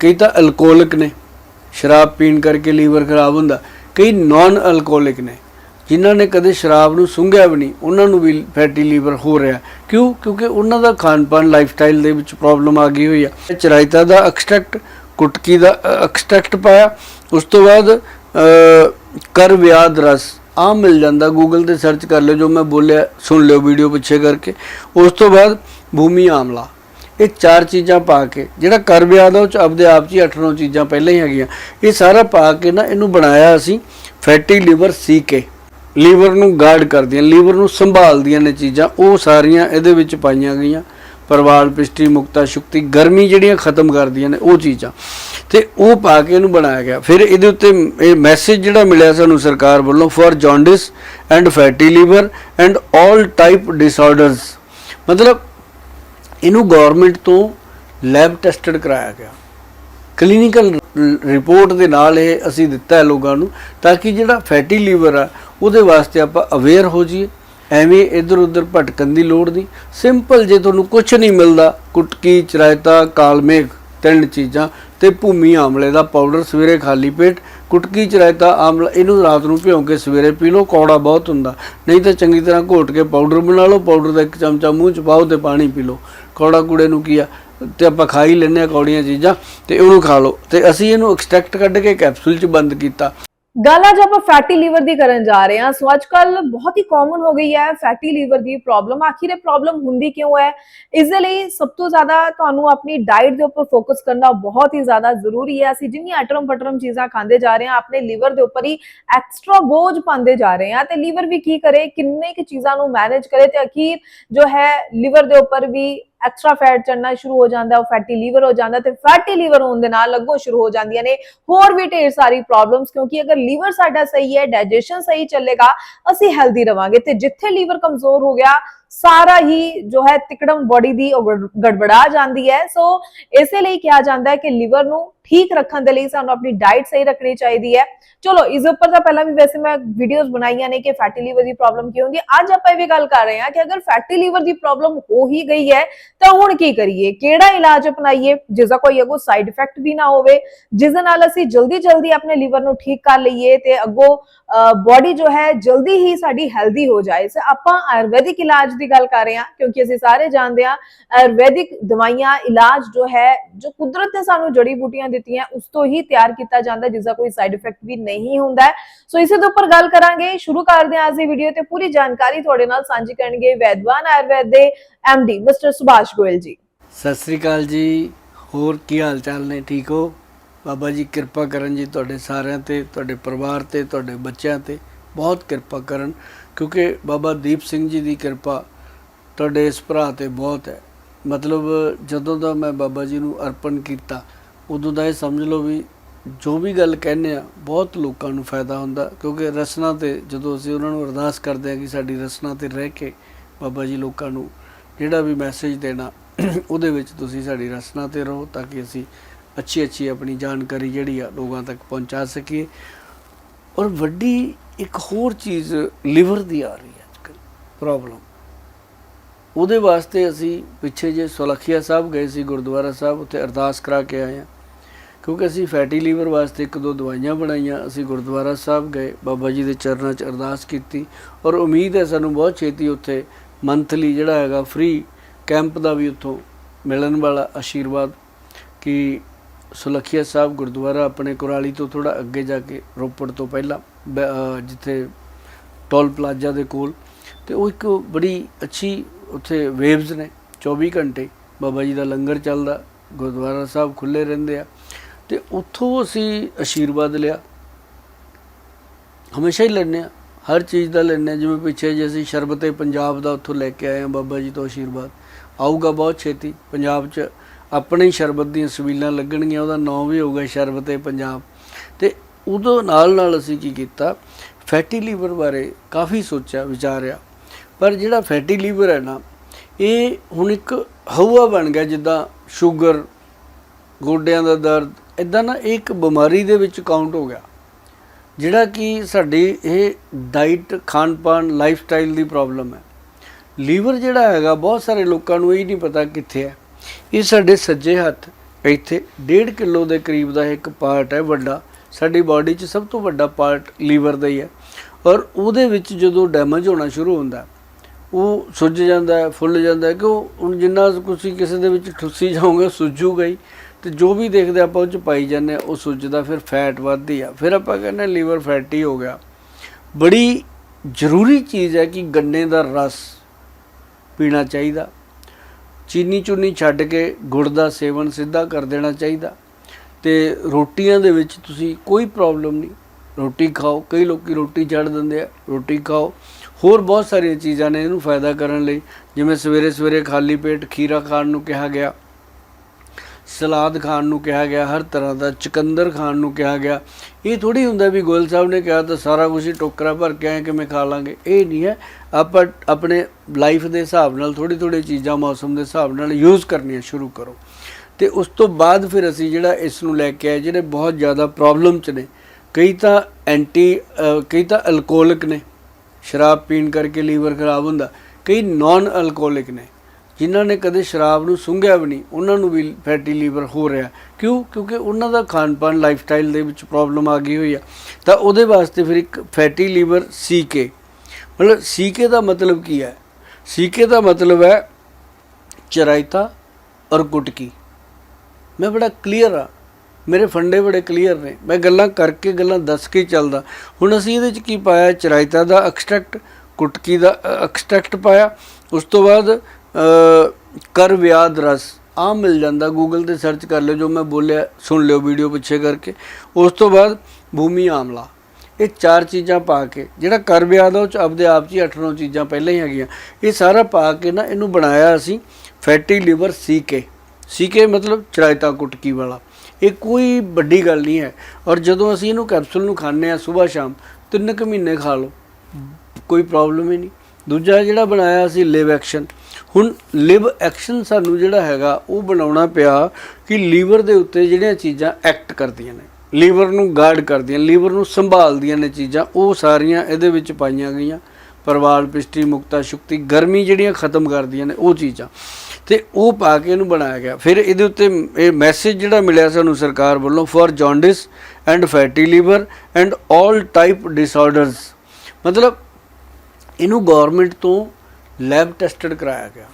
ਕਈ ਤਾਂ ਅਲਕੋਹਲਿਕ ਨੇ ਸ਼ਰਾਬ ਪੀਣ ਕਰਕੇ ਲੀਵਰ ਖਰਾਬ ਹੁੰਦਾ। ਕਈ ਨਾਨ ਅਲਕੋਹਲਿਕ ਨੇ ਜਿਨ੍ਹਾਂ ਨੇ ਕਦੇ ਸ਼ਰਾਬ ਨੂੰ ਸੁੰਘਿਆ ਵੀ ਨਹੀਂ ਉਹਨਾਂ ਨੂੰ ਵੀ ਫੈਟੀ ਲੀਵਰ ਹੋ ਰਿਹਾ। ਕਿਉਂ? ਕਿਉਂਕਿ ਉਹਨਾਂ ਦਾ ਖਾਣ ਪਾਣ ਲਾਈਫਸਟਾਈਲ ਦੇ ਵਿੱਚ ਪ੍ਰੋਬਲਮ ਆ ਗਈ ਹੋਈ ਆ। ਚਰਾਇਤਾ ਦਾ ਐਕਸਟ੍ਰੈਕਟ ਕੁਟਕੀ ਦਾ ਐਕਸਟ੍ਰੈਕਟ ਪਾਇਆ। ਉਸ ਤੋਂ ਬਾਅਦ ਅਹ, ਕਰ ਵਿਆਦ ਰਸ ਆ ਮਿਲ ਜਾਂਦਾ। ਗੂਗਲ ਤੇ ਸਰਚ ਕਰ ਲਿਓ ਜੋ ਮੈਂ ਬੋਲਿਆ ਸੁਣ ਲਿਓ ਵੀਡੀਓ ਪਿੱਛੇ ਕਰਕੇ। ਉਸ ਤੋਂ ਬਾਅਦ ਭੂਮੀ ਆਮਲਾ। ਇਹ ਚਾਰ ਚੀਜ਼ਾਂ ਪਾ ਕੇ, ਜਿਹੜਾ ਕਰ ਵਿਆਦ ਆ ਉਹ ਚ ਆਪਦੇ ਆਪ 'ਚ ਹੀ 8-9 ਚੀਜ਼ਾਂ ਪਹਿਲਾਂ ਹੀ ਹੈਗੀਆਂ। ਇਹ ਸਾਰਾ ਪਾ ਕੇ ਨਾ ਇਹਨੂੰ ਬਣਾਇਆ ਅਸੀਂ ਫੈਟੀ ਲੀਵਰ ਸੀ ਕੇ ਲੀਵਰ ਨੂੰ ਗਾਰਡ ਕਰਦੀਆਂ ਲੀਵਰ ਨੂੰ ਸੰਭਾਲਦੀਆਂ ਨੇ ਚੀਜ਼ਾਂ, ਉਹ ਸਾਰੀਆਂ ਇਹਦੇ ਵਿੱਚ ਪਾਈਆਂ ਗਈਆਂ। ਪਰਵਾਲ, ਪਿਸ਼ਟੀ, ਮੁਕਤਾ, ਸ਼ੁਕਤੀ, ਗਰਮੀ ਜਿਹੜੀਆਂ ਖਤਮ ਕਰਦੀਆਂ ਨੇ ਉਹ ਚੀਜ਼ਾਂ। ਤੇ ਉਹ ਪਾ ਕੇ ਇਹਨੂੰ ਬਣਾਇਆ ਗਿਆ। ਫਿਰ ਇਹਦੇ ਉੱਤੇ ਇਹ ਮੈਸੇਜ ਜਿਹੜਾ ਮਿਲਿਆ ਸਾਨੂੰ ਸਰਕਾਰ ਵੱਲੋਂ for jaundice and fatty liver and 올 type disorders ਮਤਲਬ ਇਹਨੂੰ ਗਵਰਨਮੈਂਟ ਤੋਂ ਲੈਬ ਟੈਸਟਡ ਕਰਾਇਆ ਗਿਆ। ਕਲੀਨਿਕਲ ਰਿਪੋਰਟ ਦੇ ਨਾਲ ਇਹ ਅਸੀਂ ਦਿੱਤਾ ਹੈ ਲੋਕਾਂ ਨੂੰ ਤਾਂ ਕਿ ਜਿਹੜਾ ਫੈਟੀ ਲੀਵਰ ਆ, ਉਹਦੇ ਵਾਸਤੇ ਆਪਾਂ ਅਵੇਅਰ ਹੋ ਜਾਈਏ। ਐਵੇਂ ਇੱਧਰ ਉੱਧਰ ਭਟਕਣ ਦੀ ਲੋੜ ਨਹੀਂ। ਸਿੰਪਲ ਜੇ ਤੁਹਾਨੂੰ ਕੁਝ ਨਹੀਂ ਮਿਲਦਾ, ਕੁਟਕੀ, ਚਰਾਇਤਾ, ਕਾਲਮੇਘ, ਤਿੰਨ ਚੀਜ਼ਾਂ ਤੇ ਭੂਮੀ ਆਮਲੇ ਦਾ ਪਾਊਡਰ ਸਵੇਰੇ ਖਾਲੀ ਪੇਟ, ਕੁਟਕੀ ਚਰਾਇਤਾ ਆਮਲਾ, ਇਹਨੂੰ ਰਾਤ ਨੂੰ ਭਿਉਂ ਕੇ ਸਵੇਰੇ ਪੀ ਲਓ, ਕੌੜਾ ਬਹੁਤ ਹੁੰਦਾ। ਨਹੀਂ ਤਾਂ ਚੰਗੀ ਤਰ੍ਹਾਂ ਘੋਟ ਕੇ ਪਾਊਡਰ ਬਣਾ ਲਓ ਪਾਊਡਰ ਦਾ ਇੱਕ ਚਮਚਾ ਮੂੰਹ ਚ ਪਾਓ ਤੇ ਪਾਣੀ ਪੀ ਲਓ। ਕੌੜਾ ਕੂੜੇ ਨੂੰ ਕੀ ਆ, ਤੇ ਆਪਾਂ ਖਾ ਹੀ ਲੈਂਦੇ ਆ ਕੌੜੀਆਂ ਚੀਜ਼ਾਂ, ਤੇ ਉਹਨੂੰ ਖਾ ਲਓ। ਤੇ ਅਸੀਂ ਇਹਨੂੰ ਐਕਸਟ੍ਰੈਕਟ ਕੱਢ ਕੇ ਕੈਪਸੂਲ ਚ ਬੰਦ ਕੀਤਾ। ਗੱਲ ਅੱਜ ਆਪਾਂ ਫੈਟੀ ਲੀਵਰ ਦੀ ਕਰਨ ਜਾ ਰਹੇ ਹਾਂ। ਸੋ ਅੱਜ ਕੱਲ ਬਹੁਤ ਹੀ ਕਾਮਨ ਹੋ ਗਈ ਹੈ ਫੈਟੀ ਲੀਵਰ ਦੀ ਪ੍ਰੋਬਲਮ ਆਖਿਰ ਇਹ ਪ੍ਰੋਬਲਮ ਹੁੰਦੀ ਕਿਉਂ ਹੈ? ਇਸ ਦੇ ਲਈ ਸਭ ਤੋਂ ਜ਼ਿਆਦਾ ਤੁਹਾਨੂੰ ਆਪਣੀ ਡਾਈਟ ਦੇ ਉੱਪਰ ਫੋਕਸ ਕਰਨਾ ਬਹੁਤ ਹੀ ਜ਼ਿਆਦਾ ਜ਼ਰੂਰੀ ਹੈ। ਅਸੀਂ ਜਿੰਨੀਆਂ ਅਟਰਮ ਪਟਰਮ ਚੀਜ਼ਾਂ ਖਾਂਦੇ ਜਾ ਰਹੇ ਹਾਂ, ਆਪਣੇ ਲੀਵਰ ਦੇ ਉੱਪਰ ਹੀ ਐਕਸਟਰਾ ਬੋਝ ਪਾਉਂਦੇ ਜਾ ਰਹੇ ਹਾਂ। ਤੇ ਲੀਵਰ ਵੀ ਕੀ ਕਰੇ? ਕਿੰਨੇ ਕਿ ਚੀਜ਼ਾਂ ਨੂੰ ਮੈਨੇਜ ਕਰੇ? ਤੇ ਅਖੀਰ ਜੋ ਹੈ ਲੀਵਰ ਦੇ ਉੱਪਰ ਵੀ ਐਕਸਟਰਾ ਫੈਟ ਚੜਨਾ ਸ਼ੁਰੂ ਹੋ ਜਾਂਦਾ, ਉਹ ਫੈਟੀ ਲੀਵਰ ਹੋ ਜਾਂਦਾ ਤੇ ਫੈਟੀ ਲੀਵਰ ਹੋਣ ਦੇ ਨਾਲ ਲੱਗੋ ਸ਼ੁਰੂ ਹੋ ਜਾਂਦੀਆਂ ਨੇ। ਹੋਰ ਵੀ ਢੇਰ ਸਾਰੀ ਪ੍ਰੋਬਲਮਸ ਕਿਉਂਕਿ ਅਗਰ ਲੀਵਰ ਸਾਡਾ ਸਹੀ ਹੈ ਡਾਈਜੈਸ਼ਨ ਸਹੀ ਚੱਲੇਗਾ, ਅਸੀਂ ਹੈਲਦੀ ਰਵਾਂਗੇ ਤੇ ਜਿੱਥੇ ਲੀਵਰ ਕਮਜ਼ੋਰ ਹੋ ਗਿਆ ਸਾਰਾ ਹੀ ਜੋ ਹੈ ਤਿਕੜਮ ਬੋਡੀ ਦੀ ਉਹ ਗੜਬੜਾ ਜਾਂਦੀ ਹੈ। ਸੋ ਇਸੇ ਲਈ ਕਿਹਾ ਜਾਂਦਾ ਹੈ ਕਿ ਲੀਵਰ ਨੂੰ ਠੀਕ ਰੱਖਣ ਦੇ ਲਈ ਸਾਨੂੰ ਆਪਣੀ ਡਾਈਟ ਸਹੀ ਰੱਖਣੀ ਚਾਹੀਦੀ ਹੈ। ਚਲੋ, ਇਸ ਉੱਪਰ ਤਾਂ ਪਹਿਲਾਂ ਵੀ ਵੈਸੇ ਮੈਂ ਵੀਡੀਓਜ਼ ਬਣਾਈਆਂ ਨੇ ਕਿ ਫੈਟੀ ਲੀਵਰ ਦੀ ਪ੍ਰੋਬਲਮ ਕੀ ਹੁੰਦੀ ਹੈ। ਅੱਜ ਆਪਾਂ ਇਹ ਵੀ ਗੱਲ ਕਰ ਰਹੇ ਹਾਂ ਕਿ ਅਗਰ ਫੈਟੀ ਲੀਵਰ ਦੀ ਪ੍ਰੋਬਲਮ ਹੋ ਹੀ ਗਈ ਹੈ, ਤਾਂ ਹੁਣ ਕੀ ਕਰੀਏ? ਕਿਹੜਾ ਇਲਾਜ ਅਪਣਾਈਏ? ਜਿਸ ਦਾ ਕੋਈ ਅਗੋ ਸਾਈਡ ਇਫੈਕਟ ਵੀ ਨਾ ਹੋਵੇ ਜਿਸ ਦੇ ਨਾਲ ਅਸੀਂ ਜਲਦੀ ਜਲਦੀ ਆਪਣੇ ਲੀਵਰ ਨੂੰ ਠੀਕ ਕਰ ਲਈਏ ਤੇ ਅੱਗੋਂ ਬਾਡੀ ਜੋ ਹੈ ਜਲਦੀ ਹੀ ਸਾਡੀ ਹੈਲਦੀ ਹੋ ਜਾਏ। ਸੋ ਆਪਾਂ ਆਯੁਰਵੈਦਿਕ ਇਲਾਜ ਦੀ ਗੱਲ ਕਰ ਰਹੇ ਹਾਂ, ਕਿਉਂਕਿ ਅਸੀਂ ਸਾਰੇ ਜਾਣਦੇ ਹਾਂ, ਆਯੁਰਵੈਦਿਕ ਦਵਾਈਆਂ, ਇਲਾਜ ਜੋ ਹੈ, ਜੋ ਕੁਦਰਤ ਨੇ ਸਾਨੂੰ ਜੜੀ ਬੂਟੀਆਂ ਦਿੱਤੀਆਂ, ਉਸ ਤੋਂ ਹੀ ਤਿਆਰ ਕੀਤਾ ਜਾਂਦਾ ਜਿਸ ਦਾ ਕੋਈ ਸਾਈਡ ਇਫੈਕਟ ਵੀ ਨਹੀਂ ਹੁੰਦਾ ਸੋ ਇਸੇ ਦੇ ਉੱਪਰ ਗੱਲ ਕਰਾਂਗੇ, ਸ਼ੁਰੂ ਕਰਦੇ ਹਾਂ ਅੱਜ ਦੀ ਵੀਡੀਓ ਤੇ ਪੂਰੀ ਜਾਣਕਾਰੀ ਤੁਹਾਡੇ ਨਾਲ ਸਾਂਝੀ ਕਰਨਗੇ ਵੈਦਵਾਨ ਆਯੁਰਵੈਦ ਦੇ ਡੀ ਮਿਸਟਰ ਸੁਭਾਸ਼ ਗੋਇਲ ਜੀ। ਸਤਿ ਸ੍ਰੀ ਅਕਾਲ ਜੀ, ਹੋਰ ਕੀ ਹਾਲ ਚਾਲ ਨੇ, ਠੀਕ ਹੋ? ਬਾਬਾ ਜੀ, ਕਿਰਪਾ ਕਰਨ ਜੀ ਤੁਹਾਡੇ ਸਾਰਿਆਂ ਤੇ, ਤੁਹਾਡੇ ਪਰਿਵਾਰ ਤੇ, ਤੁਹਾਡੇ ਬੱਚਿਆਂ ਤੇ, ਬਹੁਤ ਕਿਰਪਾ ਕਰਨ। ਕਿਉਂਕਿ ਬਾਬਾ ਦੀਪ ਸਿੰਘ ਜੀ ਦੀ ਕਿਰਪਾ ਤੁਹਾਡੇ ਇਸ ਭਰਾ ਤੇ ਬਹੁਤ ਹੈ। ਮਤਲਬ ਜਦੋਂ ਦਾ ਮੈਂ ਬਾਬਾ ਜੀ ਨੂੰ ਅਰਪਣ ਕੀਤਾ, ਉਦੋਂ ਦਾ ਇਹ ਸਮਝ ਲਓ ਵੀ ਜੋ ਵੀ ਗੱਲ ਕਹਿੰਦੇ ਆ, ਬਹੁਤ ਲੋਕਾਂ ਨੂੰ ਫਾਇਦਾ ਹੁੰਦਾ। ਕਿਉਂਕਿ ਰਸਨਾ ਤੇ ਜਦੋਂ ਅਸੀਂ ਉਹਨਾਂ ਨੂੰ ਅਰਦਾਸ ਕਰਦੇ ਆ ਕਿ ਸਾਡੀ ਰਸਨਾ ਤੇ ਰਹਿ ਕੇ ਬਾਬਾ ਜੀ ਲੋਕਾਂ ਨੂੰ ਜਿਹੜਾ ਵੀ ਮੈਸੇਜ ਦੇਣਾ, ਉਹਦੇ ਵਿੱਚ ਤੁਸੀਂ ਸਾਡੀ ਰਸਨਾ ਤੇ ਰਹੋ ਤਾਂ ਕਿ ਅਸੀਂ ਅੱਛੀ ਅੱਛੀ ਆਪਣੀ ਜਾਣਕਾਰੀ ਜਿਹੜੀ ਆ ਲੋਕਾਂ ਤੱਕ ਪਹੁੰਚਾ ਸਕੀਏ। ਔਰ ਵੱਡੀ ਇੱਕ ਹੋਰ ਚੀਜ਼ ਲਿਵਰ ਦੀ ਆ ਰਹੀ ਹੈ ਅੱਜਕੱਲ ਪ੍ਰੋਬਲਮ ਉਹਦੇ ਵਾਸਤੇ ਅਸੀਂ ਪਿੱਛੇ ਜੇ ਸੁਲੱਖੀਆ ਸਾਹਿਬ ਗਏ ਸੀ, ਗੁਰਦੁਆਰਾ ਸਾਹਿਬ, ਉੱਥੇ ਅਰਦਾਸ ਕਰਾ ਕੇ ਆਏ ਹਾਂ। ਕਿਉਂਕਿ ਅਸੀਂ ਫੈਟੀ ਲੀਵਰ ਵਾਸਤੇ ਇੱਕ ਦੋ ਦਵਾਈਆਂ ਬਣਾਈਆਂ, ਅਸੀਂ ਗੁਰਦੁਆਰਾ ਸਾਹਿਬ ਗਏ, ਬਾਬਾ ਜੀ ਦੇ ਚਰਨਾਂ 'ਚ ਅਰਦਾਸ ਕੀਤੀ। ਔਰ ਉਮੀਦ ਹੈ ਸਾਨੂੰ ਬਹੁਤ ਛੇਤੀ ਉੱਥੇ ਮੰਥਲੀ ਜਿਹੜਾ ਹੈਗਾ ਫ੍ਰੀ ਕੈਂਪ ਦਾ ਵੀ ਉੱਥੋਂ ਮਿਲਣ ਵਾਲਾ ਆਸ਼ੀਰਵਾਦ ਕਿ ਸੁਲੱਖੀਆ ਸਾਹਿਬ ਗੁਰਦੁਆਰਾ ਆਪਣੇ ਕੁਰਾਲੀ ਤੋਂ ਥੋੜਾ ਅੱਗੇ ਜਾ ਕੇ ਰੋਪੜ ਤੋਂ ਪਹਿਲਾਂ, ਬ- ਜਿੱਥੇ ਟੋਲ ਪਲਾਜ਼ਾ ਦੇ ਕੋਲ। ਤੇ ਉਹ ਇੱਕ ਬੜੀ ਅੱਛੀ ਉੱਥੇ ਵੇਵਸ ਨੇ 24 ਘੰਟੇ ਬਾਬਾ ਜੀ ਦਾ ਲੰਗਰ ਚੱਲਦਾ, ਗੁਰਦੁਆਰਾ ਸਾਹਿਬ ਖੁੱਲੇ ਰਹਿੰਦੇ ਆ। ਤੇ ਉੱਥੋਂ ਅਸੀਂ ਆਸ਼ੀਰਵਾਦ ਲਿਆ। ਹਮੇਸ਼ਾ ਹੀ ਲੈਂਦੇ ਆ, ਹਰ ਚੀਜ਼ ਦਾ ਲੈਂਦੇ ਹਾਂ ਜਿਵੇਂ ਪਿੱਛੇ ਜੇ ਅਸੀਂ ਸ਼ਰਬਤੇ ਪੰਜਾਬ ਦਾ ਉੱਥੋਂ ਲੈ ਕੇ ਆਏ ਆ ਬਾਬਾ ਜੀ ਤੋਂ ਆਸ਼ੀਰਵਾਦ ਆਊਗਾ ਬਹੁਤ ਛੇਤੀ, ਪੰਜਾਬ 'ਚ ਆਪਣੇ ਹੀ ਸ਼ਰਬਤ ਦੀਆਂ ਸਵੀਲਾਂ ਲੱਗਣਗੀਆਂ, ਉਹਦਾ ਨਾਮ ਵੀ ਹੋਊਗਾ ਸ਼ਰਬਤੇ ਪੰਜਾਬ। ਤੇ ਉਦੋਂ ਨਾਲ ਨਾਲ ਅਸੀਂ ਕੀ ਕੀਤਾ ਫੈਟੀ ਲੀਵਰ ਬਾਰੇ ਕਾਫੀ ਸੋਚਿਆ, ਵਿਚਾਰਿਆ। ਪਰ ਜਿਹੜਾ ਫੈਟੀ ਲੀਵਰ ਹੈ ਨਾ, ਇਹ ਹੁਣ ਇੱਕ ਹਊਆ ਬਣ ਗਿਆ, ਜਿੱਦਾਂ ਸ਼ੂਗਰ, ਗੋਡਿਆਂ ਦਾ ਦਰਦ ਇਦਾਂ ਨਾ ਇਹ ਇੱਕ ਬਿਮਾਰੀ ਦੇ ਵਿੱਚ ਕਾਊਂਟ ਹੋ ਗਿਆ। ਜਿਹੜਾ ਕਿ ਸਾਡੀ ਇਹ ਡਾਈਟ ਖਾਣ ਪਾਣ ਲਾਈਫ ਸਟਾਈਲ ਦੀ ਪ੍ਰੋਬਲਮ ਹੈ। ਲੀਵਰ ਜਿਹੜਾ ਹੈਗਾ, ਬਹੁਤ ਸਾਰੇ ਲੋਕਾਂ ਨੂੰ ਇਹ ਨਹੀਂ ਪਤਾ ਕਿੱਥੇ ਹੈ। ਇਹ ਸਾਡੇ ਸੱਜੇ ਹੱਥ ਇੱਥੇ 1.5 ਕਿਲੋ ਦੇ ਕਰੀਬ ਦਾ ਇੱਕ ਪਾਰਟ ਹੈ ਵੱਡਾ। ਸਾਡੀ ਬਾਡੀ 'ਚ ਸਭ ਤੋਂ ਵੱਡਾ ਪਾਰਟ ਲੀਵਰ ਦਾ ਹੀ ਹੈ। ਔਰ ਉਹਦੇ ਵਿੱਚ ਜਦੋਂ ਡੈਮੇਜ ਹੋਣਾ ਸ਼ੁਰੂ ਹੁੰਦਾ ਉਹ ਸੁੱਜ ਜਾਂਦਾ ਹੈ ਫੁੱਲ ਜਾਂਦਾ ਹੈ ਕਿ ਉਹ ਹੁਣ ਜਿੰਨਾ ਤੁਸੀਂ ਕਿਸੇ ਦੇ ਵਿੱਚ ਠੁੱਸੀ ਜਾਓਗੇ ਸੁੱਜੂਗਾ ਹੀ। ਤੇ ਜੋ ਵੀ ਦੇਖਦੇ ਆਪਾਂ ਉਹ ਚ ਪਾਈ ਜਾਂਦੇ ਹਾਂ, ਉਹ ਸੁੱਜਦਾ ਫਿਰ ਫੈਟ ਵੱਧਦੀ ਆ। ਫਿਰ ਆਪਾਂ ਕਹਿੰਦੇ ਲੀਵਰ ਫੈਟੀ ਹੋ ਗਿਆ। ਬੜੀ ਜ਼ਰੂਰੀ ਚੀਜ਼ ਹੈ ਕਿ ਗੰਨੇ ਦਾ ਰਸ ਪੀਣਾ ਚਾਹੀਦਾ। ਚੀਨੀ ਚੁੰਨੀ ਛੱਡ ਕੇ ਗੁੜ ਦਾ ਸੇਵਨ ਸਿੱਧਾ ਕਰ ਦੇਣਾ ਚਾਹੀਦਾ। ਤੇ ਰੋਟੀਆਂ ਦੇ ਵਿੱਚ ਤੁਸੀਂ ਕੋਈ ਪ੍ਰੋਬਲਮ ਨਹੀਂ। ਰੋਟੀ ਖਾਓ, ਕਈ ਲੋਕੀ ਰੋਟੀ ਛੱਡ ਦਿੰਦੇ ਆ, ਰੋਟੀ ਖਾਓ। ਹੋਰ ਬਹੁਤ ਸਾਰੀਆਂ ਚੀਜ਼ਾਂ ਨੇ ਇਹਨੂੰ ਫਾਇਦਾ ਕਰਨ ਲਈ। ਜਿਵੇਂ ਸਵੇਰੇ ਸਵੇਰੇ ਖਾਲੀ ਪੇਟ ਖੀਰਾ ਖਾਣ ਨੂੰ ਕਿਹਾ ਗਿਆ। ਸਲਾਦ ਖਾਣ ਨੂੰ ਕਿਹਾ ਗਿਆ, ਹਰ ਤਰ੍ਹਾਂ ਦਾ ਚੁਕੰਦਰ ਖਾਣ ਨੂੰ ਕਿਹਾ ਗਿਆ। ਇਹ ਥੋੜੀ ਹੁੰਦਾ ਵੀ ਗੋਇਲ ਸਾਹਿਬ ਨੇ ਕਿਹਾ ਤਾਂ ਸਾਰਾ ਕੁਝ ਹੀ ਟੋਕਰਾ ਭਰ ਕੇ ਆਏ ਕਿਵੇਂ ਖਾ ਲਾਂਗੇ। ਇਹ ਨਹੀਂ ਹੈ। ਆਪਾਂ ਆਪਣੇ ਲਾਈਫ ਦੇ ਹਿਸਾਬ ਨਾਲ ਥੋੜੀ ਥੋੜੀ ਚੀਜ਼ਾਂ ਮੌਸਮ ਦੇ ਹਿਸਾਬ ਨਾਲ ਯੂਜ਼ ਕਰਨੀਆਂ ਸ਼ੁਰੂ ਕਰੋ। ਤੇ ਉਸ ਤੋਂ ਬਾਅਦ ਫਿਰ ਅਸੀਂ ਜਿਹੜਾ ਇਸ ਨੂੰ ਲੈ ਕੇ ਆਏ, ਜਿਹੜੇ ਬਹੁਤ ਜ਼ਿਆਦਾ ਪ੍ਰੋਬਲਮ ਚ ਨੇ, ਕਈ ਤਾਂ ਐਂਟੀ ਕਈ ਤਾਂ ਅਲਕੋਹਲਿਕ ਨੇ। ਸ਼ਰਾਬ ਪੀਣ ਕਰਕੇ ਲੀਵਰ ਖਰਾਬ ਹੁੰਦਾ, ਕਈ ਨਾਨ ਅਲਕੋਹਲਿਕ ਨੇ। ਜਿਨ੍ਹਾਂ ਨੇ ਕਦੇ ਸ਼ਰਾਬ ਨੂੰ ਸੁੰਘਿਆ ਵੀ ਨਹੀਂ, ਉਹਨਾਂ ਨੂੰ ਵੀ ਫੈਟੀ ਲੀਵਰ ਹੋ ਰਿਹਾ। ਕਿਉਂ? ਕਿਉਂਕਿ ਉਹਨਾਂ ਦਾ ਖਾਣ ਪਾਣ ਲਾਈਫ ਸਟਾਈਲ ਦੇ ਵਿੱਚ ਪ੍ਰੋਬਲਮ ਆ ਗਈ ਹੋਈ ਆ। ਤਾਂ ਉਹਦੇ ਵਾਸਤੇ ਫਿਰ ਇੱਕ ਫੈਟੀ ਲੀਵਰ ਸੀਕੇ। ਮਤਲਬ ਸੀਕੇ ਦਾ ਮਤਲਬ ਕੀ ਹੈ? ਸੀਕੇ ਦਾ ਮਤਲਬ ਹੈ ਚਰਾਇਤਾ ਔਰ ਗੁਟਕੀ। ਮੈਂ ਬੜਾ ਕਲੀਅਰ ਆ ਮੇਰੇ ਫੰਡੇ ਬੜੇ ਕਲੀਅਰ ਨੇ। ਮੈਂ ਗੱਲਾਂ ਕਰਕੇ ਗੱਲਾਂ ਦੱਸ ਕੇ ਚੱਲਦਾ। ਹੁਣ ਅਸੀਂ ਇਹਦੇ ਚ ਕੀ ਪਾਇਆ? ਚਰਾਇਤਾ ਦਾ ਐਕਸਟ੍ਰੈਕਟ ਕੁਟਕੀ ਦਾ ਐਕਸਟ੍ਰੈਕਟ ਪਾਇਆ। ਉਸ ਤੋਂ ਬਾਅਦ ਕਰ ਵਿਆਦ ਰਸ। ਆ ਮਿਲ ਜਾਂਦਾ। ਗੂਗਲ ਤੇ ਸਰਚ ਕਰ ਲਿਓ, ਜੋ ਮੈਂ ਬੋਲਿਆ, ਸੁਣ ਲਿਓ ਵੀਡੀਓ ਪਿੱਛੇ ਕਰਕੇ। ਉਸ ਤੋਂ ਬਾਅਦ ਭੂਮੀ ਆਮਲਾ। ਇਹ ਚਾਰ ਚੀਜ਼ਾਂ ਪਾ ਕੇ, ਜਿਹੜਾ ਕਰ ਵਿਆਦ ਆ, ਉਹ ਚ ਆਪਦੇ ਆਪ 'ਚ ਹੀ 8-9 ਚੀਜ਼ਾਂ ਪਹਿਲਾਂ ਹੀ ਹੈਗੀਆਂ। ਇਹ ਸਾਰਾ ਪਾ ਕੇ ਨਾ, ਇਹਨੂੰ ਬਣਾਇਆ ਅਸੀਂ ਫੈਟੀ ਲਿਵਰ ਸੀਕੇ। ਸੀਕੇ ਮਤਲਬ ਚਰਾਇਤਾ ਕੁਟਕੀ ਵਾਲਾ। ਇਹ ਕੋਈ ਵੱਡੀ ਗੱਲ ਨਹੀਂ ਹੈ। ਔਰ ਜਦੋਂ ਅਸੀਂ ਇਹਨੂੰ ਕੈਪਸੂਲ ਨੂੰ ਖਾਂਦੇ ਆ ਸਵੇਰ ਸ਼ਾਮ, ਤਿੰਨ ਕੁ ਮਹੀਨੇ ਖਾ ਲਓ। ਕੋਈ ਪ੍ਰੋਬਲਮ ਹੀ ਨਹੀਂ। ਦੂਜਾ ਜਿਹੜਾ ਬਣਾਇਆ ਸੀ ਲਿਵ ਐਕਸ਼ਨ, ਹੁਣ ਲਿਵ ਐਕਸ਼ਨ ਸਾਨੂੰ ਜਿਹੜਾ ਹੈਗਾ ਉਹ ਬਣਾਉਣਾ ਪਿਆ ਕਿ ਲੀਵਰ ਦੇ ਉੱਤੇ ਜਿਹੜੀਆਂ ਚੀਜ਼ਾਂ ਐਕਟ ਕਰਦੀਆਂ ਨੇ। ਲੀਵਰ ਨੂੰ ਗਾਰਡ ਕਰਦੀਆਂ, ਲੀਵਰ ਨੂੰ ਸੰਭਾਲਦੀਆਂ ਨੇ ਚੀਜ਼ਾਂ, ਉਹ ਸਾਰੀਆਂ ਇਹਦੇ ਵਿੱਚ ਪਾਈਆਂ ਗਈਆਂ। ਪਰਵਾਲ, ਪਿਸ਼ਟੀ, ਮੁਕਤਾ, ਸ਼ੁਕਤੀ, ਗਰਮੀ ਜਿਹੜੀਆਂ ਖਤਮ ਕਰਦੀਆਂ ਨੇ ਉਹ ਚੀਜ਼ਾਂ। ਤੇ ਉਹ ਪਾ ਕੇ ਇਹਨੂੰ ਬਣਾਇਆ ਗਿਆ। ਫਿਰ ਇਹਦੇ ਉੱਤੇ ਇਹ ਮੈਸੇਜ ਜਿਹੜਾ ਮਿਲਿਆ ਸਾਨੂੰ ਸਰਕਾਰ ਵੱਲੋਂ for jaundice and fatty liver and 올 type disorders ਮਤਲਬ ਇਹਨੂੰ ਗਵਰਨਮੈਂਟ ਤੋਂ ਲੈਬ ਟੈਸਟਡ ਕਰਾਇਆ ਗਿਆ।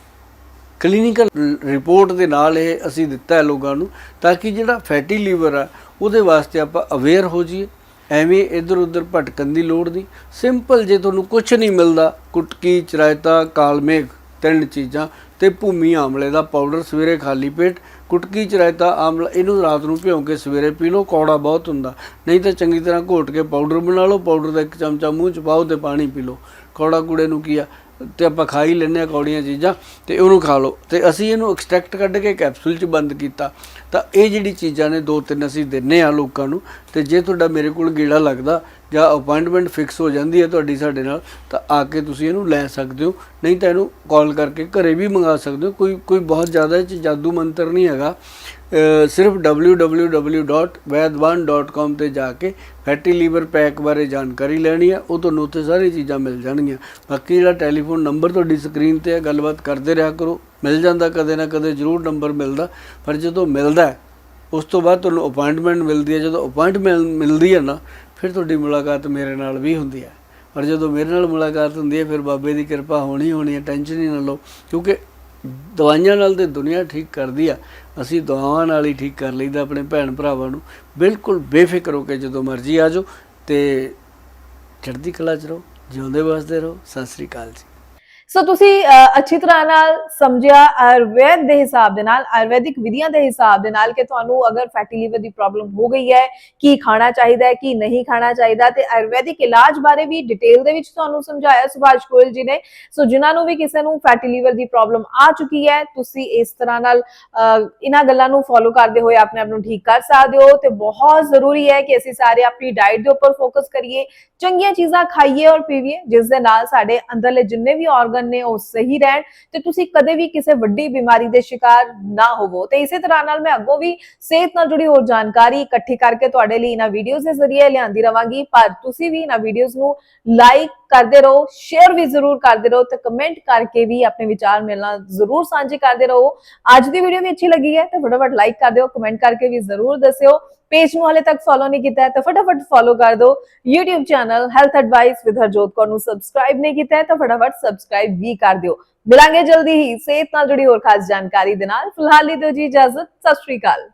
ਕਲੀਨਿਕਲ ਰਿਪੋਰਟ ਦੇ ਨਾਲ ਇਹ ਅਸੀਂ ਦਿੱਤਾ ਹੈ ਲੋਕਾਂ ਨੂੰ ਤਾਂ ਕਿ ਜਿਹੜਾ ਫੈਟੀ ਲੀਵਰ ਆ, ਉਹਦੇ ਵਾਸਤੇ ਆਪਾਂ ਅਵੇਅਰ ਹੋ ਜਾਈਏ। ਐਵੇਂ ਇੱਧਰ ਉੱਧਰ ਭਟਕਣ ਦੀ ਲੋੜ ਨਹੀਂ। ਸਿੰਪਲ ਜੇ ਤੁਹਾਨੂੰ ਕੁਝ ਨਹੀਂ ਮਿਲਦਾ, ਕੁਟਕੀ, ਚਰਾਇਤਾ, ਕਾਲਮੇਘ, ਤਿੰਨ ਚੀਜ਼ਾਂ ਤੇ ਭੂਮੀ ਆਮਲੇ ਦਾ ਪਾਊਡਰ ਸਵੇਰੇ ਖਾਲੀ ਪੇਟ ਕੁਟਕੀ ਚਰਾਇਤਾ ਆਮਲਾ ਇਹਨੂੰ ਰਾਤ ਨੂੰ ਭਿਉਂ ਕੇ ਸਵੇਰੇ ਪੀ ਲਓ, ਕੌੜਾ ਬਹੁਤ ਹੁੰਦਾ। ਨਹੀਂ ਤਾਂ ਚੰਗੀ ਤਰ੍ਹਾਂ ਘੋਟ ਕੇ ਪਾਊਡਰ ਬਣਾ ਲਓ ਪਾਊਡਰ ਦਾ ਇੱਕ ਚਮਚਾ ਮੂੰਹ ਚ ਪਾਓ ਤੇ ਪਾਣੀ ਪੀ ਲਓ। ਕੌੜਾ ਕੂੜੇ ਨੂੰ ਕੀ ਆ, ਤੇ ਆਪਾਂ ਖਾ ਹੀ ਲੈਂਦੇ ਆ ਕੌੜੀਆਂ ਚੀਜ਼ਾਂ, ਤੇ ਉਹਨੂੰ ਖਾ ਲਓ। ਤੇ ਅਸੀਂ ਇਹਨੂੰ ਐਕਸਟ੍ਰੈਕਟ ਕੱਢ ਕੇ ਕੈਪਸੂਲ 'ਚ ਬੰਦ ਕੀਤਾ। ਤਾਂ ਇਹ ਜਿਹੜੀ ਚੀਜ਼ਾਂ ਨੇ, ਦੋ ਤਿੰਨ ਅਸੀਂ ਦਿੰਨੇ ਆ ਲੋਕਾਂ ਨੂੰ। ਤੇ ਜੇ ਤੁਹਾਡਾ ਮੇਰੇ ਕੋਲ ਗੇੜਾ ਲੱਗਦਾ ਜਾਂ ਅਪਾਇੰਟਮੈਂਟ ਫਿਕਸ ਹੋ ਜਾਂਦੀ ਹੈ ਤੁਹਾਡੀ ਸਾਡੇ ਨਾਲ, ਤਾਂ ਆ ਕੇ ਤੁਸੀਂ ਇਹਨੂੰ ਲੈ ਸਕਦੇ ਹੋ। ਨਹੀਂ ਤਾਂ ਇਹਨੂੰ ਕਾਲ ਕਰਕੇ ਘਰੇ ਵੀ ਮੰਗਾ ਸਕਦੇ ਹੋ। ਕੋਈ ਕੋਈ ਬਹੁਤ ਜ਼ਿਆਦਾ ਇਹ ਜਾਦੂ ਮੰਤਰ ਨਹੀਂ ਹੈਗਾ। ਅਹ ਸਿਰਫ www.vaidwan.com ਤੇ ਜਾ ਕੇ ਫੈਟੀ ਲੀਵਰ ਪੈਕ ਬਾਰੇ ਜਾਣਕਾਰੀ ਲੈਣੀ ਹੈ। ਉਹ ਤੁਹਾਨੂੰ ਉੱਥੇ ਸਾਰੀ ਚੀਜ਼ਾਂ ਮਿਲ ਜਾਣਗੀਆਂ। ਬਾਕੀ ਜਿਹੜਾ ਟੈਲੀਫੋਨ ਨੰਬਰ ਤੁਹਾਡੀ ਸਕਰੀਨ ਤੇ ਹੈ, ਗੱਲਬਾਤ ਕਰਦੇ ਰਿਹਾ ਕਰੋ। ਮਿਲ ਜਾਂਦਾ, ਕਦੇ ਨਾ ਕਦੇ ਜ਼ਰੂਰ ਨੰਬਰ ਮਿਲਦਾ। ਪਰ ਜਦੋਂ ਮਿਲਦਾ ਉਸ ਤੋਂ ਬਾਅਦ ਤੁਹਾਨੂੰ ਅਪਾਇੰਟਮੈਂਟ ਮਿਲਦੀ ਹੈ। ਜਦੋਂ ਅਪਾਇੰਟਮੈਂਟ ਮਿਲਦੀ ਹੈ ਨਾ ਫਿਰ ਤੁਹਾਡੀ ਮੁਲਾਕਾਤ ਮੇਰੇ ਨਾਲ ਵੀ ਹੁੰਦੀ ਹੈ। ਪਰ ਜਦੋਂ ਮੇਰੇ ਨਾਲ ਮੁਲਾਕਾਤ ਹੁੰਦੀ ਹੈ, ਫਿਰ ਬਾਬੇ ਦੀ ਕਿਰਪਾ ਹੋਣੀ ਹੋਣੀ ਹੈ, ਟੈਨਸ਼ਨ ਹੀ ਨਾ ਲਓ। ਕਿਉਂਕਿ ਦਵਾਈਆਂ ਨਾਲ ਤੇ ਦੁਨੀਆ ਠੀਕ ਕਰਦੀ ਆ। ਅਸੀਂ ਦੁਆਵਾਂ ਨਾਲ ਹੀ ਠੀਕ ਕਰ ਲਈਦਾ ਆਪਣੇ ਭੈਣ ਭਰਾਵਾਂ ਨੂੰ। ਬਿਲਕੁਲ ਬੇਫਿਕਰ ਹੋ ਕੇ ਜਦੋਂ ਮਰਜ਼ੀ ਆ ਜਾਓ ਤੇ ਚੜ੍ਹਦੀ ਕਲਾ ਚ ਰਹੋ, ਜਿਉਂਦੇ ਵਸਦੇ ਰਹੋ। ਸਤਿ ਸ੍ਰੀ ਅਕਾਲ ਜੀ। ਸੋ ਤੁਸੀਂ ਅੱਛੀ ਤਰ੍ਹਾਂ ਨਾਲ ਸਮਝਿਆ ਆਯੁਰਵੈਦ ਦੇ ਹਿਸਾਬ ਦੇ ਨਾਲ, ਆਯੁਰਵੈਦਿਕ ਵਿਧੀਆਂ ਦੇ ਹਿਸਾਬ ਦੇ ਨਾਲ ਕਿ ਤੁਹਾਨੂੰ ਅਗਰ ਫੈਟੀ ਲੀਵਰ ਦੀ ਪ੍ਰੋਬਲਮ ਹੋ ਗਈ ਹੈ, ਕੀ ਖਾਣਾ ਚਾਹੀਦਾ ਹੈ, ਕੀ ਨਹੀਂ ਖਾਣਾ ਚਾਹੀਦਾ ਤੇ ਆਯੁਰਵੈਦਿਕ ਇਲਾਜ ਬਾਰੇ ਵੀ ਡਿਟੇਲ ਦੇ ਵਿੱਚ ਤੁਹਾਨੂੰ ਸਮਝਾਇਆ ਸੁਭਾਸ਼ ਗੋਇਲ ਜੀ ਨੇ। ਸੋ ਜਿਨ੍ਹਾਂ ਨੂੰ ਵੀ ਕਿਸੇ ਨੂੰ ਫੈਟੀ ਲੀਵਰ ਦੀ ਪ੍ਰੋਬਲਮ ਆ ਚੁੱਕੀ ਹੈ, ਤੁਸੀਂ ਇਸ ਤਰ੍ਹਾਂ ਨਾਲ ਇਹਨਾਂ ਗੱਲਾਂ ਨੂੰ ਫੋਲੋ ਕਰਦੇ ਹੋਏ ਆਪਣੇ ਆਪ ਨੂੰ ਠੀਕ ਕਰ ਸਕਦੇ ਹੋ ਤੇ ਬਹੁਤ ਜ਼ਰੂਰੀ ਹੈ ਕਿ ਅਸੀਂ ਸਾਰੇ ਆਪਣੀ ਡਾਈਟ ਦੇ ਉੱਪਰ ਫੋਕਸ ਕਰੀਏ, ਚੰਗੀਆਂ ਚੀਜ਼ਾਂ ਖਾਈਏ ਔਰ ਪੀਵੀਏ ਜਿਸ ਦੇ ਨਾਲ ਸਾਡੇ ਅੰਦਰਲੇ ਜਿੰਨੇ ਵੀ ਆਰਗਨ ਆਰਗਨ ਨੇ ਉਹ ਸਹੀ ਰਹਿਣ ਤੇ ਤੁਸੀਂ ਕਦੇ ਵੀ ਕਿਸੇ ਵੱਡੀ ਬਿਮਾਰੀ ਦੇ ਸ਼ਿਕਾਰ ਨਾ ਹੋਵੋ। ਤੇ ਇਸੇ ਤਰ੍ਹਾਂ ਨਾਲ ਮੈਂ ਅੱਗੋਂ ਵੀ ਸਿਹਤ ਨਾਲ ਜੁੜੀ ਹੋਰ ਜਾਣਕਾਰੀ ਇਕੱਠੀ ਕਰਕੇ ਤੁਹਾਡੇ ਲਈ ਇਹਨਾਂ ਵੀਡੀਓਜ਼ ਦੇ ਜ਼ਰੀਏ ਲਿਆਂਦੀ ਰਵਾਂਗੀ। ਪਰ ਤੁਸੀਂ ਵੀ ਇਹਨਾਂ ਵੀਡੀਓਜ਼ ਨੂੰ ਲਾਈਕ ਕਰਦੇ ਰਹੋ ਸ਼ੇਅਰ ਵੀ ਜ਼ਰੂਰ ਕਰਦੇ ਰਹੋ ਤੇ ਕਮੈਂਟ ਕਰਕੇ ਵੀ ਆਪਣੇ ਵਿਚਾਰ ਮੇਰੇ ਨਾਲ ਜ਼ਰੂਰ ਸਾਂਝੇ ਕਰਦੇ ਰਹੋ। ਅੱਜ ਦੀ ਵੀਡੀਓ ਵੀ ਅੱਛੀ ਲੱਗੀ ਹੈ ਤਾਂ ਫਟਾਫਟ ਲਾਈਕ ਕਰ ਦਿਓ ਕਮੈਂਟ ਕਰਕੇ ਵੀ ਜ਼ਰੂਰ ਦੱਸਿਓ। ਪੇਜ ਨੂੰ ਹਾਲੇ ਤੱਕ ਫੋਲੋ ਨਹੀਂ ਕੀਤਾ ਹੈ ਤਾਂ ਫਟਾਫਟ ਫੋਲੋ ਕਰ ਦਿਓ। YouTube channel health advice with Harjot Kaur ਨੂੰ ਸਬਸਕ੍ਰਾਈਬ ਨਹੀਂ ਕੀਤਾ ਹੈ ਤਾਂ ਫਟਾਫਟ ਸਬਸਕ੍ਰਾਈਬ ਸਬਸਕ੍ਰਾਈਬ ਵੀ ਕਰ ਦਿਓ। ਮਿਲਾਂਗੇ ਜਲਦੀ ਹੀ ਸਿਹਤ ਨਾਲ ਜੁੜੀ ਹੋਰ ਖਾਸ ਜਾਣਕਾਰੀ ਦੇ ਨਾਲ। ਫਿਲਹਾਲ ਲਈ ਦਿਓ ਜੀ ਇਜਾਜ਼ਤ। ਸਤਿ ਸ਼੍ਰੀ ਅਕਾਲ।